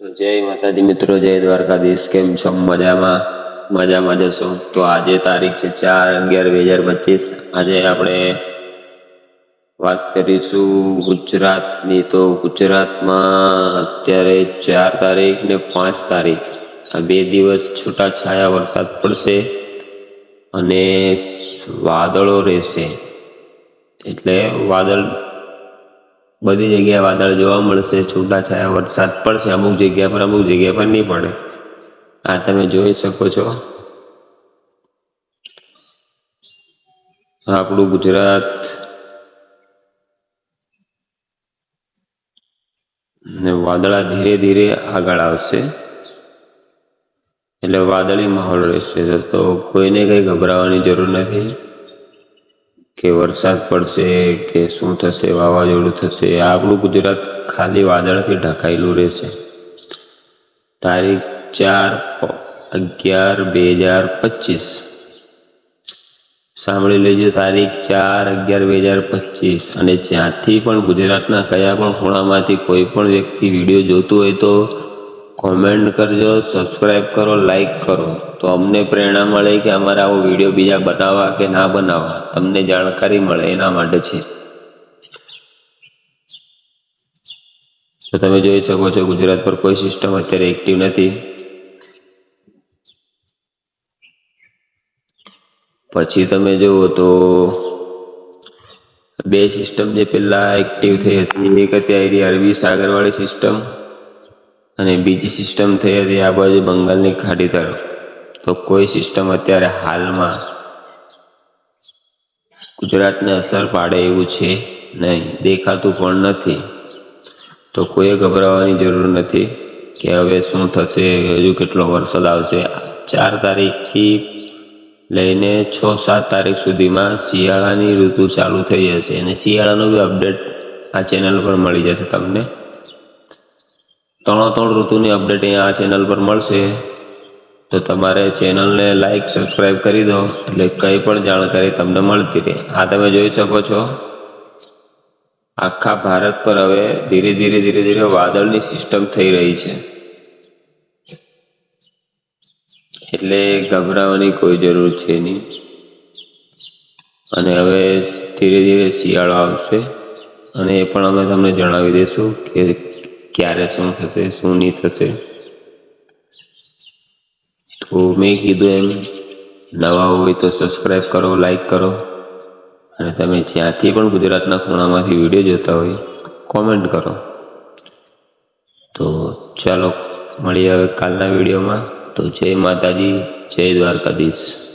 તો જય માતાજી મિત્રો, જય દ્વારકાધીશ. કેમ છો? મજામાં? મજામાં જશો તો આજે તારીખ છે ચાર અગિયાર બે હજાર પચીસ. આજે આપણે વાત કરીશું ગુજરાતની. તો ગુજરાતમાં અત્યારે ચાર તારીખ ને પાંચ તારીખ. આ બે દિવસ છૂટા છાયા વરસાદ પડશે અને વાદળો રહેશે. એટલે વાદળ બધી જગ્યાએ વાદળ જોવા મળશે છૂટાછાયા વરસાદ પડશે, અમુક જગ્યા પર, અમુક જગ્યા પર નહીં પડે. આ તમે જોઈ શકો છો. આપણું ગુજરાત ને વાદળા ધીરે ધીરે આગળ આવશે. એટલે વાદળી માહોલ રહેશે, તો કોઈને કંઈ ગભરાવાની જરૂર નથી. કે વરસાદ પડશે, કે શું થશે, વાવાઝોડું થશે, આપણું ગુજરાત ખાલી વાદળથી ઢકાયેલું રહેશે. તારીખ ચાર અગિયાર બે હજાર પચીસ. સાંભળી લેજો, તારીખ ચાર અગિયાર બે હજાર પચીસ. અને જ્યાંથી પણ ગુજરાતના કયા પણ ખૂણામાંથી કોઈ પણ વ્યક્તિ વીડિયો જોતું હોય તો કોમેન્ટ કરજો સબસ્ક્રાઈબ કરો લાઈક કરો. તો અમને પ્રેરણા મળે કે અમારે આવો વીડિયો બીજા બનાવવા કે ના બનાવવા. તમને જાણકારી મળે એના માટે છે. તો તમે જોઈ શકો છો ગુજરાત પર કોઈ સિસ્ટમ અત્યારે એક્ટિવ નથી. પછી તમે જુઓ તો બે સિસ્ટમ જે પહેલાં એક્ટિવ થઈ હતી. એક હતી અરબી સાગરવાળી સિસ્ટમ અને બીજી સિસ્ટમ થઈ હતી આ બાજુ બંગાળની ખાડી તરફ. તો કોઈ સિસ્ટમ અત્યારે હાલમાં ગુજરાતને અસર પાડે એવું છે નહીં. દેખાતું પણ નથી. તો કોઈએ ગભરાવાની જરૂર નથી કે હવે શું થશે, હજુ કેટલો વરસાદ આવશે. ચાર તારીખથી લઈને છ, સાત તારીખ સુધીમાં શિયાળાની ઋતુ ચાલુ થઈ જશે અને શિયાળાનો બી અપડેટ આ ચેનલ પર મળી જશે તમને. ત્રણો ત્રણ ઋતુની અપડેટ અહીંયા આ ચેનલ પર મળશે. તો તમારે ચેનલને લાઈક સબસ્ક્રાઈબ કરી દો. એટલે કંઈ પણ જાણકારી તમને મળતી રહે. આ તમે જોઈ શકો છો. આખા ભારત પર હવે ધીરે ધીરે ધીરે ધીરે વાદળની સિસ્ટમ થઈ રહી છે. એટલે ગભરાવાની કોઈ જરૂર છે નહીં. અને હવે ધીરે ધીરે શિયાળો આવશે. અને એ પણ અમે તમને જણાવી દઈશું કે ક્યારે શું થશે, શું નહીં થશે? તો મેં કીધું એમ, નવા હોય તો સબસ્ક્રાઈબ કરો લાઈક કરો. અને તમે જ્યાંથી પણ ગુજરાતના ખૂણામાંથી વીડિયો જોતા હોય કોમેન્ટ કરો. તો ચાલો, મળીએ હવે કાલના વિડીયોમાં. તો જય માતાજી, જય દ્વારકાધીશ.